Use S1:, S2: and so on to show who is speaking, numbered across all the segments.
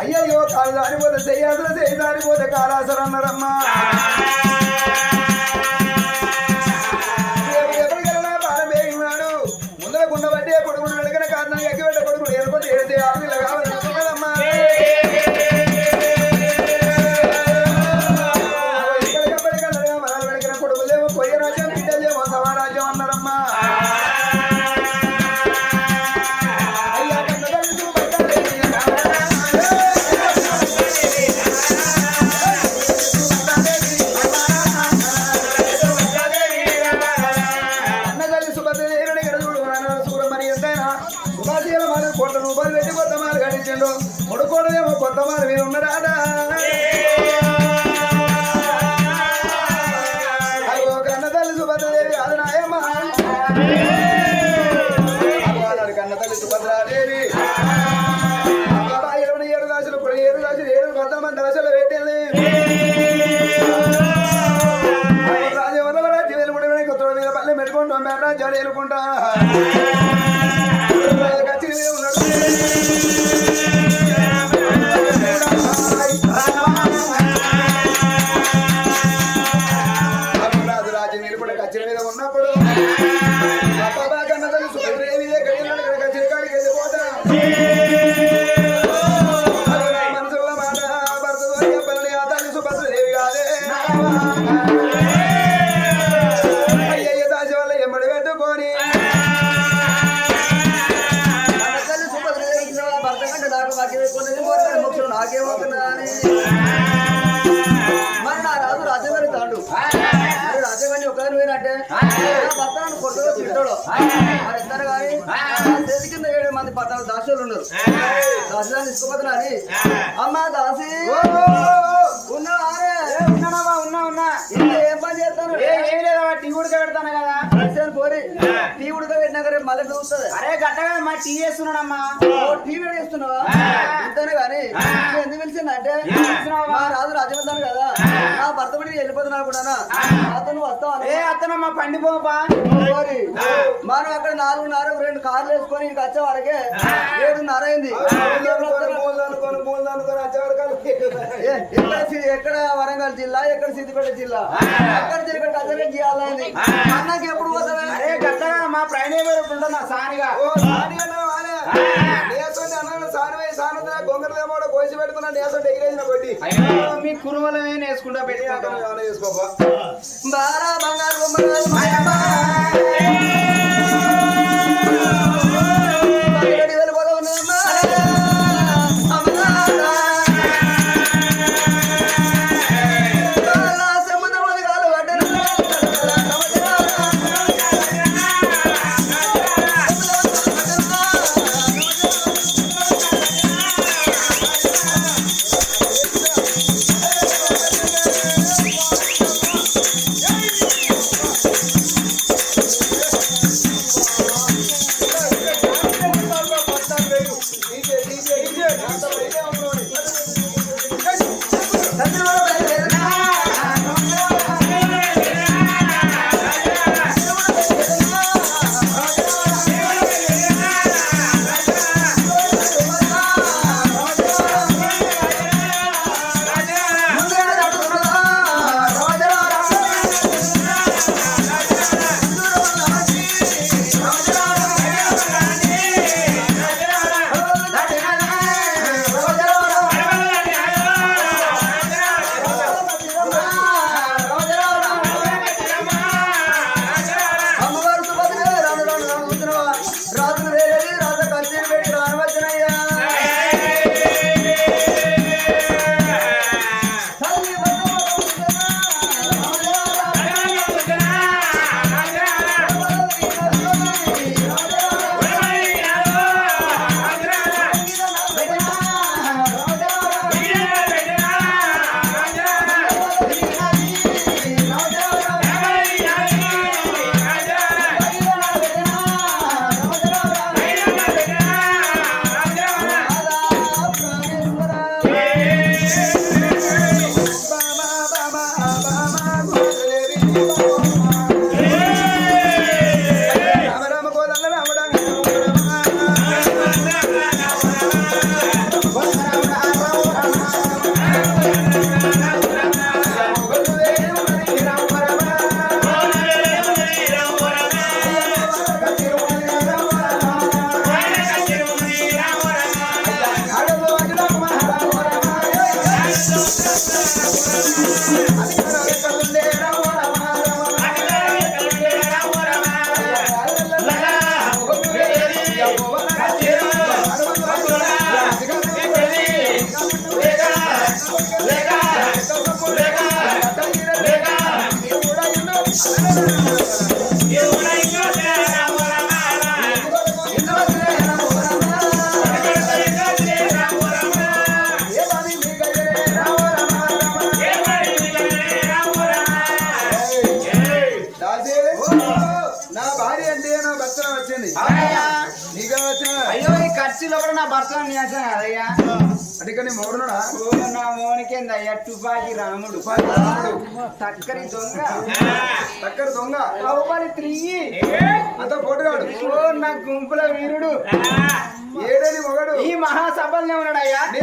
S1: అయ్యయ్యో కాలు దారిపోతే చెయ్యాదులు చెయ్యి దారిపోతే కాలాసరు
S2: Yeah. మరి ఇద్దరు కానీ చేతి కింద ఏడు మంది పద్నాలుగు దాసులు ఉన్నారు. దాసులను తీసుకోపోతున్నా అని అమ్మా దాసి. ఉన్నావారే.
S3: ఉన్నావా ఉన్నా ఉన్నా
S2: ఇంకా ఏం పని చేస్తాను
S3: ఏ ఏం లేదా టీ ఉడక పెడతాను కదా
S2: పరిచయం పోరి టీ ఉడకబెట్టినాక రేపు మళ్ళీ చూస్తుంది
S3: అరే గట్టగా మా టీ చేస్తున్నాడమ్మా
S2: టీవీ చేస్తున్నావా ఇంతనే కానీ ఎందుకు పిలిచిందంటే? మా రాజు రాజమంతాను కదా నా భర్త పడి వెళ్ళిపోతున్నా అనుకుంటానా అతను వస్తావా
S3: ఏ అత్తనమ్మా పండిపోపా
S2: మరి మనం అక్కడ నాలుగున్నర రెండు కార్లు వేసుకొని ఇక్కడికి వచ్చే వరకే ఏడున్నర అయింది ఎక్కడ వరంగల్ జిల్లా ఎక్కడ సిద్దిపేట జిల్లా. అక్కడ జిల్లా అదే గీయాలని అన్నకి ఎప్పుడు పోతావే
S3: అరే గట్టగా మా ప్రయాణం ఉంటుందా సానిగా.
S1: ఓ సాని అన్న వాలే నేసంటే అన్నాడు సాని పోయి సానుతున్నా గొంగరదేమో కోసి పెడుతున్నా నేసంటే ఎగిరేసిన కొట్టి
S3: మీ కురుమలమే పెట్టుకుంటాం
S1: చేసుకోపా
S2: బారా బంగారు బొమ్మలు
S1: Música ఇక్కడ నీ
S3: ఓ నా మోనికేంది అయ్యా తుపాకి రాముడు. చక్కరి దొంగ.
S1: చక్కర దొంగ.
S3: బాహుబలి త్రియ్యి
S1: అంత పోటుగాడు
S3: ఓ నా గుంపుల వీరుడు.
S1: ఏడేని మొగడు.
S3: ఈ మహాసభల్నే ఉన్నాడయ్యా
S1: నీ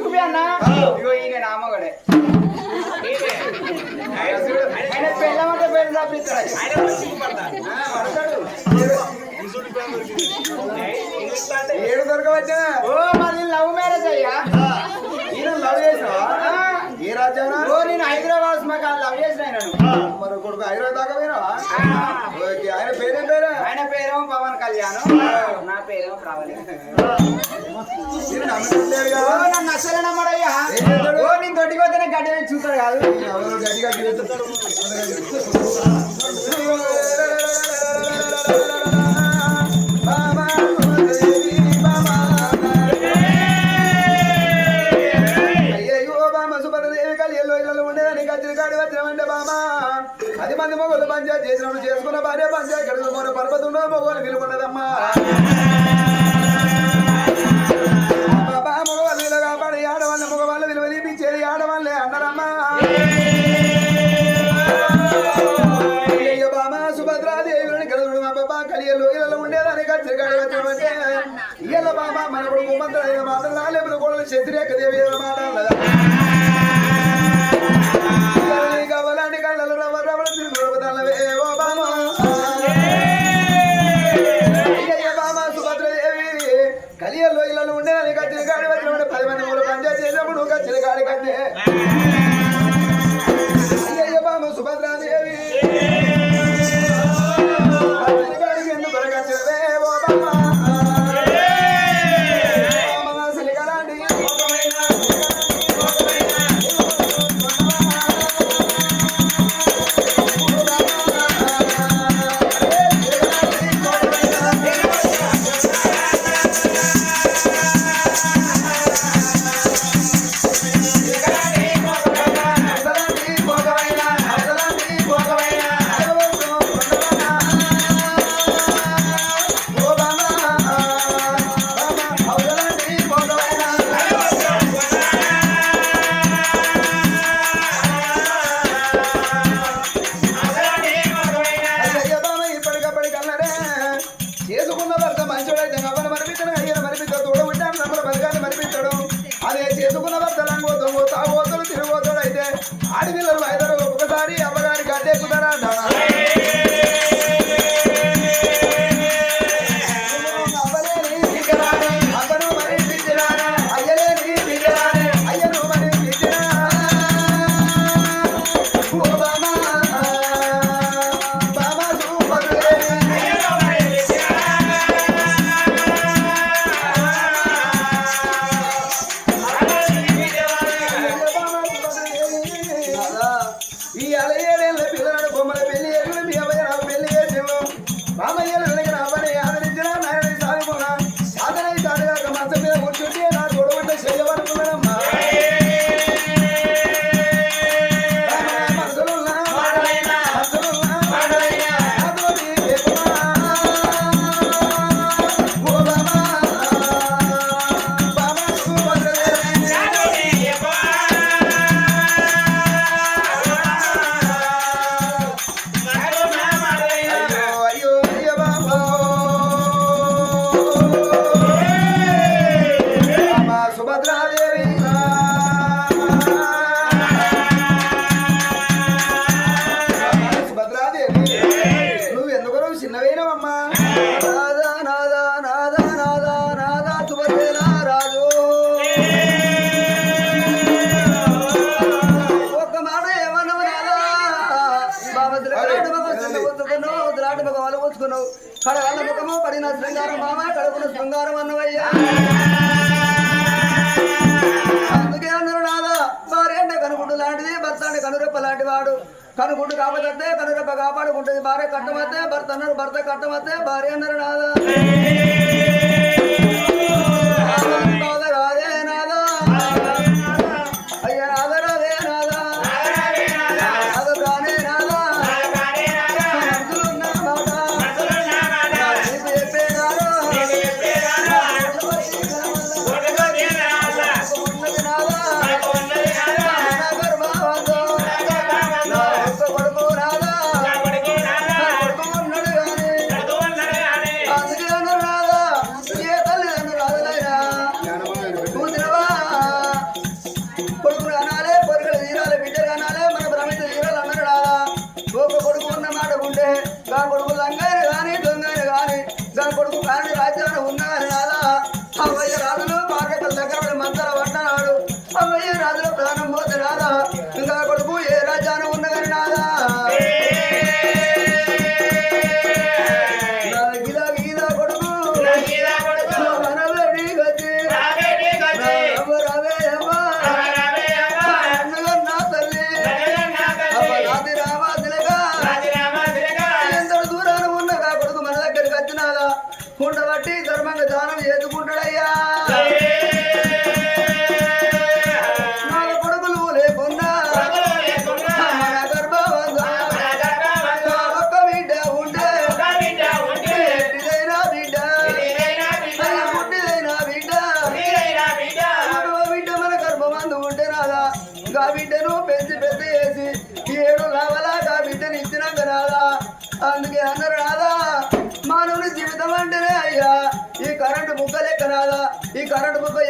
S3: చూపి అన్న. ఇగో ఈయన నామగడే ఆయన పెళ్ళమంటే పెళ్ళి తప్పిస్తాడు.
S1: ఏడు దొరకవచ్చా?
S3: ఓ మాది లవ్ మ్యారేజ్ అయ్యా?
S1: ఈయన లవ్ చేసినావా? ఏ రాజ్యానా?
S3: ఓ నేను హైదరాబాద్ మాకు లవ్ చేసిన
S1: మరి కొడుకు హైదరాబాద్ దాకా పోయినావా? ఆయన పేరేం పేరే?
S3: ఆయన పేరేమో పవన్ కళ్యాణ్. నా పేరేమో ప్రవళి నన్ను అసలే నమ్మడయ్యా? ఓ నేను దొడ్డికి పోతేనే గడ్డి చూస్తాడు కాదు.
S1: గట్టిగా ఇయ్యల బామ్మ మన కొడుకు మంత్రులు మాత్రం లేకపోతే కోడలు శత్రేక దేవి మాట్లాడదా
S2: ముఖము పడిన శృంగారం మామ కడుపున శృంగారం అన్నవయ్యా. అందుకే అందరూ నాదా భార్య అంటే కనుగుడ్డు లాంటిది భర్త అంటే కనురెప్ప లాంటి వాడు కనుగుడ్డు కాకపోతే కనురెప్ప కాపాడుకుంటుంది భార్య కట్టమతే భర్త అన్నారు భర్త కట్టమతే భార్య అన్నారు నాదా.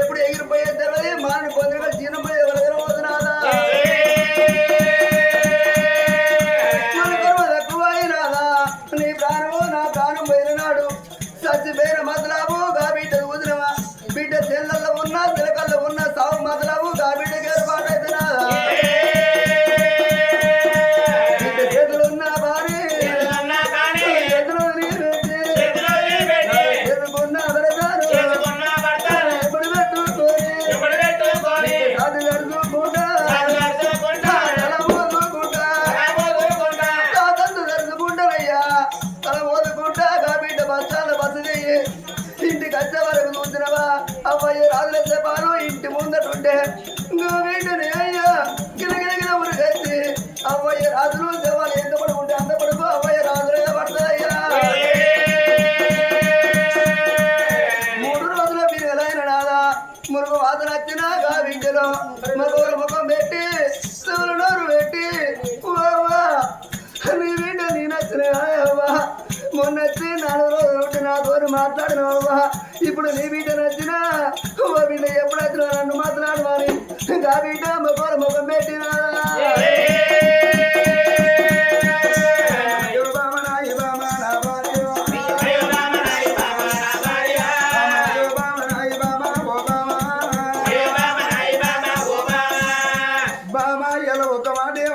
S2: எப்படி எகிரும் பையன் தருவது மாநில குழந்தைகள் சின்ன பையன்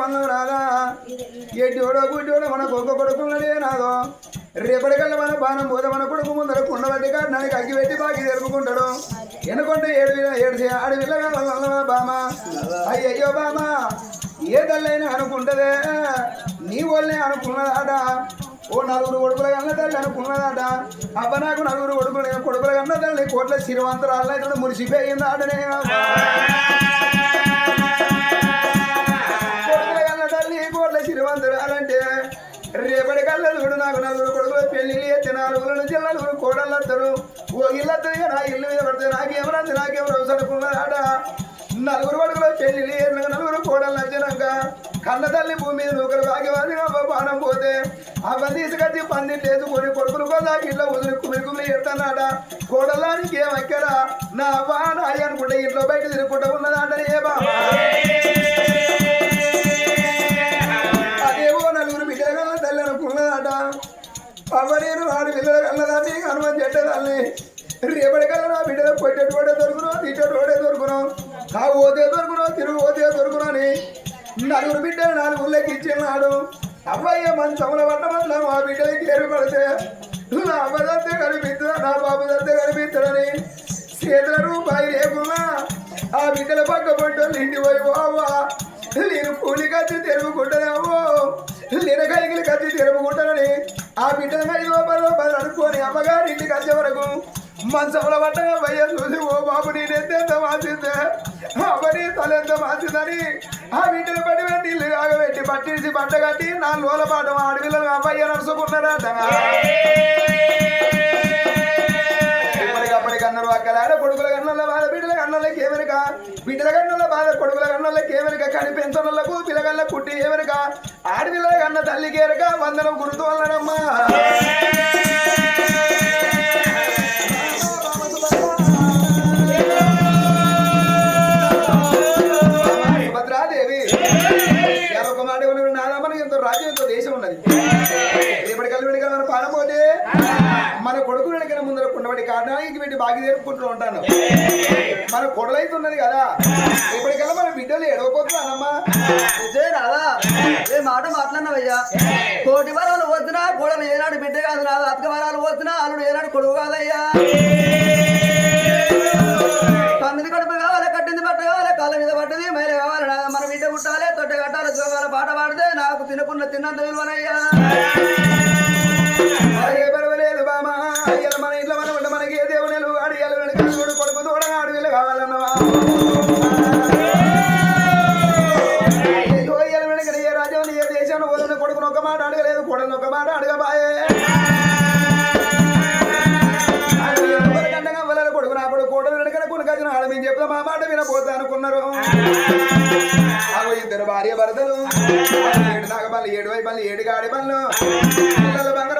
S2: మాట
S1: ఏమన్నా రాదా ఎడ్డోడో గుడ్డోడో మన కొక్క కొడుకున్నదే నాదో రేపటికల్లా మన బాణం పోతే మన కొడుకు ముందర కుండబట్టి కాడడానికి అగ్గి పెట్టి బాకి జరుపుకుంటాడు. ఎందుకంటే ఏడు ఏడు ఆడు విల్లగా బామ. అయ్యయ్యో బామ ఏ తల్లైనా అనుకుంటదే. నీ వాళ్ళే అనుకున్నదాట. ఓ నలుగురు కొడుకుల కన్నా తల్లి అనుకున్నదాట. అబ్బ నాకు నలుగురు కొడుకులు కొడుకుల కన్నా తల్లి కోట్ల సిరివంతరాలు అయితే మురిసిపోయింది రేపటి కల్లా చూడు నాకు నలుగురు కొడుకులు పెళ్ళి ఎత్తి నాలుగుల నుంచి నలుగురు కోడళ్ళు వస్తారు ఓ ఇల్లు వస్తుంది నా ఇల్లు మీద పడుతుంది నాకేమరాదు నాకేమో అవసరకున్నదాట నలుగురు కొడుకులు పెళ్ళి నలుగురు కోడళ్ళు వచ్చినాక కన్న తల్లి భూమి మీద నూకరు భాగ్యవాది బాణం పోతే అవన్నీ తీసుకొచ్చి పందిళ్ళు వేసుకొని కొడుకులు కూడా ఇట్లా వదిలి కుమిరి కుమిరి ఎడతానాడ కోడలానికి ఏమక్కరా నా అవ్వ నా అనుకుంటే ఇంట్లో బయట తిరుగుకుంటూ ఉన్నదాంటే ఏ బాబా అవ్వ నేను వాడి పిల్లల కన్నదాన్ని హనుమాన్ చెడ్డదాన్ని రేపటి కల్లా నా బిడ్డలు పొట్టెట్టు వాడే దొరుకును తిట్టెట్టు కూడా దొరుకును. ఆ ఓతే దొరుకును తిరుగు ఓతే దొరుకును అని నలుగురు బిడ్డలు నాలుగు ఊళ్ళకి ఇచ్చిన్నాడు అవ్వయ్య మంచముల పట్టమట్ల మా బిడ్డలకి ఏర్పడితే నా అవ్వ దత్తే కనిపిస్తుందా నా బాబు దత్తే కనిపిస్తాడని చేతుల రూపాయి లేకున్నా ఆ బిడ్డల పక్క పట్టు ఇంటి పోయి బావా నేను కూలి కచ్చి తెరుపుకుంటానేమో నేను కలిగిన కచ్చి తెరుపుకుంటానని ఆ బిడ్డలు ఐదు పది రూపాయలు అనుకోని అమ్మగారి ఇంటికి వచ్చే వరకు మంచంలో పట్టగా భయ్య చూసి ఓ బాబు నేను ఎంత మాసిందే అమ్మని తల ఎంత మాసిందని ఆ బిడ్డలు పడి పెట్టి ఇల్లు కాగబెట్టి పట్టించి బట్ట కట్టి నా లోల పాట ఆడపిల్లలు అబ్బాయి నడుచుకున్నారట ఇప్పటికప్పటికి అన్నారు అక్కలాడ కొడుకుల గన్నలకి ఏమరిక బిడ్డల గన్నల బాధ కొడుకుల గన్నలకి ఏమరిక కని పెంచనులకు పిల్లగల్ల కుట్టి ఏమరిక ఆడపిల్లల గన్న తల్లికి ఎరక వందనం గుర్తు వల్లడమ్మా సుభద్రాదేవి ఇవాళ ఎంతో రాజ్యం ఎంతో దేశం ఉన్నది. రేపటి కలిసి వెనక మన పానం పోతే మన కొడుకు వెనక ముందర కుండబడి కారణానికి పెట్టి బాగి జరుపుకుంటూ ఉంటాను. మన కొడలైతున్నది కదా. ఇప్పటికల్లా మన బిడ్డలు ఎడవపోతున్నానమ్మా
S2: విజయ్ రాదా ఏ మాట మాట్లాడినవయ్యా? కోటి వరాలు వద్దునా? కోడలు ఏనాడు బిడ్డ కాదు నాదు అతక వరాలు వద్దునా? అల్లుడు ఏనాడు కొడుకు కాదయ్యా? తొమ్మిది కడుపు కావాలి? కట్టింది బట్ట కావాలి? కాళ్ళ మీద పట్టది మైలు కావాలి మన బిడ్డ కుట్టాలి తొట్ట కట్టాలి జోగాల పాట పాడితే నాకు తినకున్న తిన్నంత విలువనయ్యా.
S1: ఏడు నాగ ఏడు వై పనులు ఏడు గాడి పనులు బంగారు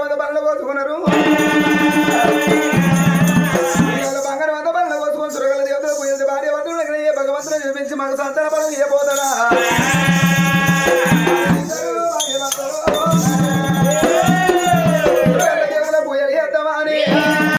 S1: అంతన పనులు చేయబోతాడా